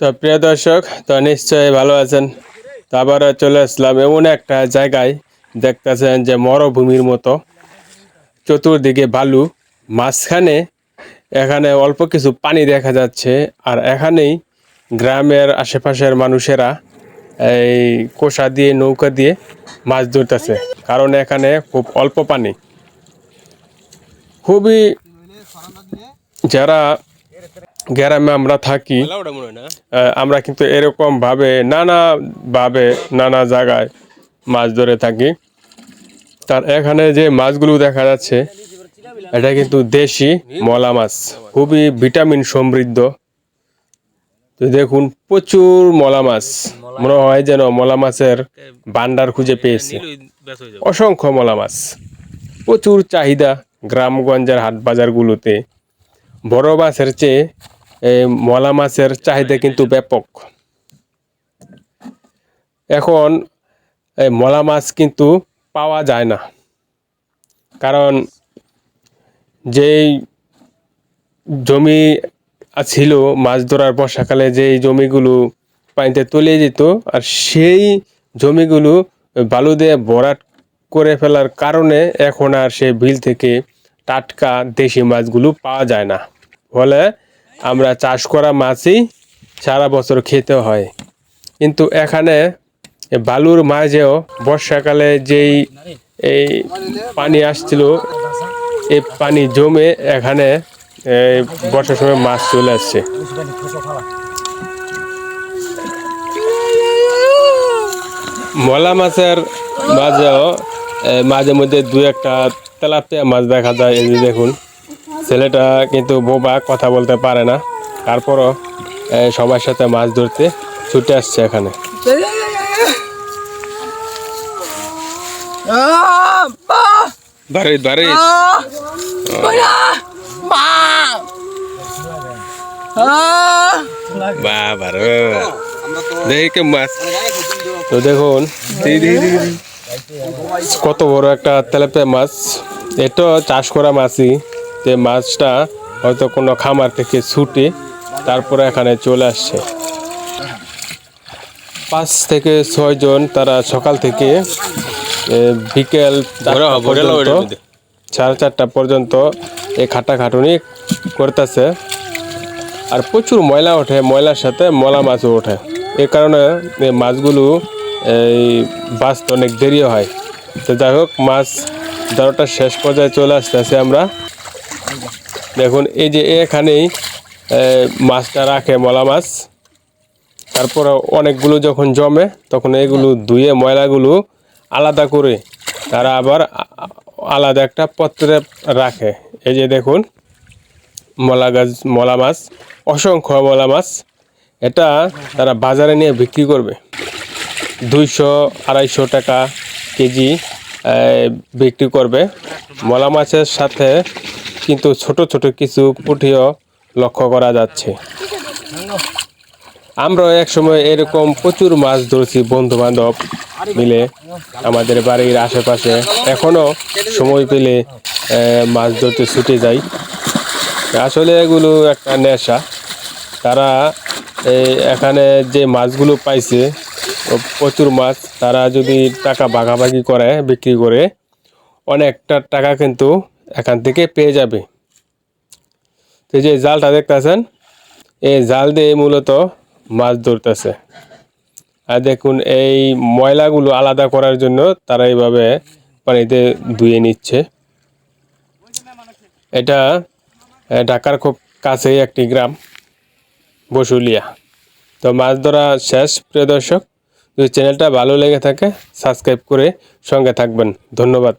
তো প্রিয় দর্শক, তো নিশ্চয়ই ভালো আছেন। তো চলে আসলাম এমন একটা জায়গায়, দেখতেছেন যে মরুভূমির মতো। চতুর্দিকে বালু, মাঝখানে এখানে অল্প কিছু পানি দেখা যাচ্ছে, আর এখানেই গ্রামের আশেপাশের মানুষেরা এই কোষা দিয়ে, নৌকা দিয়ে মাছ ধরতেছে, কারণ এখানে খুব অল্প পানি। খুবই যারা গ্রামে আমরা থাকি আমরা কিন্তু এরকম ভাবে নানা ভাবে নানা জায়গায় মাছ ধরে থাকি। তার এখানে যে মাছগুলো দেখা যাচ্ছে এটা কিন্তু দেশি মলা মাছ। খুবই ভিটামিন সমৃদ্ধ। তো দেখুন প্রচুর মলা মাছ। মনে হয় যেন মলা মাছের ভান্ডার খুঁজে পেয়েছে। অসংখ্য মলা মাছ। প্রচুর চাহিদা গ্রামগঞ্জের হাট বাজারগুলোতে বড় মাছের চেয়ে মলা মাছের চাহিদা কিন্তু ব্যাপক। এখন এই মলা মাছ কিন্তু পাওয়া যায় না। কারণ, যেই জমি ছিল মাছ ধরার বর্ষাকালে, যেই জমিগুলো পানিতে তলিয়ে যেত, আর সেই জমিগুলো বালু দিয়ে ভরাট করে ফেলার কারণে এখন আর সেই বিল থেকে টাটকা দেশি মাছগুলো পাওয়া যায় না। ফলে আমরা চাষ করা মাছই সারা বছর খেতে হয়। কিন্তু এখানে বালুর মাঝেও বর্ষাকালে যেই এই পানি আসছিল এই পানি জমে এখানে বর্ষার সময় মাছ চলে আসছে। মলা মাছের মাঝেও মাঝে মধ্যে দু একটা তেলাপিয়া মাছ দেখা যায়, এই দেখুন। ছেলেটা কিন্তু বোবা কথা বলতে পারে না। তারপরও সবার সাথে মাছ ধরতে ছুটে আসছে এখানে। বাড়ি বাড়ি বাবা রে দেখি মাছ। তো দেখুন। কত বড় একটা তেলাপিয়া মাছ। এটা চাষ করা মাছই। যে মাছটা হয়তো কোনো খামার থেকে ছুটে তারপরে এখানে চলে আসছে। পাঁচ থেকে ছয় জন তারা সকাল থেকে বিকেল পর্যন্ত সাড়ে চারটা পর্যন্ত এই খাটাখাটুনি করতেছে। আর প্রচুর ময়লা ওঠে ময়লার সাথে মলা মাছও ওঠে। এই কারণে এই মাছগুলো এই বাঁচতে অনেক দেরি হয়। তো যাই হোক মাছ ধরাটা শেষ পর্যায়ে চলে আসতেছে আমরা। দেখুন, এই যে এখানেই মাছটা রাখে মলা মাছ। তারপরে অনেকগুলো যখন জমে, তখন এগুলো ধুয়ে ময়লাগুলো আলাদা করে তারা আবার আলাদা একটা পত্রে রাখে। এই যে দেখুন, মলা গাছ, মলা মাছ, অসংখ্য মলা মাছ। এটা তারা বাজারে নিয়ে বিক্রি করবে। দুইশো, আড়াইশো টাকা কেজি বিক্রি করবে। মলা মাছের সাথে কিন্তু ছোট ছোট কিছু পুঁটিও লক্ষ্য করা যাচ্ছে। আমরা এক সময় এরকম প্রচুর মাছ ধরছি বন্ধু বান্ধব মিলে আমাদের বাড়ির আশেপাশে। এখনও সময় পেলে মাছ ধরতে ছুটে যাই। আসলে এগুলো একটা নেশা। তারা এখানে যে মাছগুলো পাইছে প্রচুর মাছ, তারা যদি টাকা ভাগাভাগি করে, বিক্রি করে, অনেকটা টাকা কিন্তু এখান থেকে পেয়ে যাবে। তো যে জালটা দেখতেছেন, এই জাল দিয়ে মূলত মাছ ধরতেছে। আর দেখুন, এই ময়লাগুলো আলাদা করার জন্য তারা এইভাবে পানিতে ধুয়ে নিচ্ছে। এটা ঢাকার খুব কাছেই একটি গ্রাম, বসুলিয়া। তো মাছ ধরা শেষ, প্রিয় দর্শক। যদি চ্যানেলটা ভালো লেগে থাকে, সাবস্ক্রাইব করে সঙ্গে থাকবেন। ধন্যবাদ।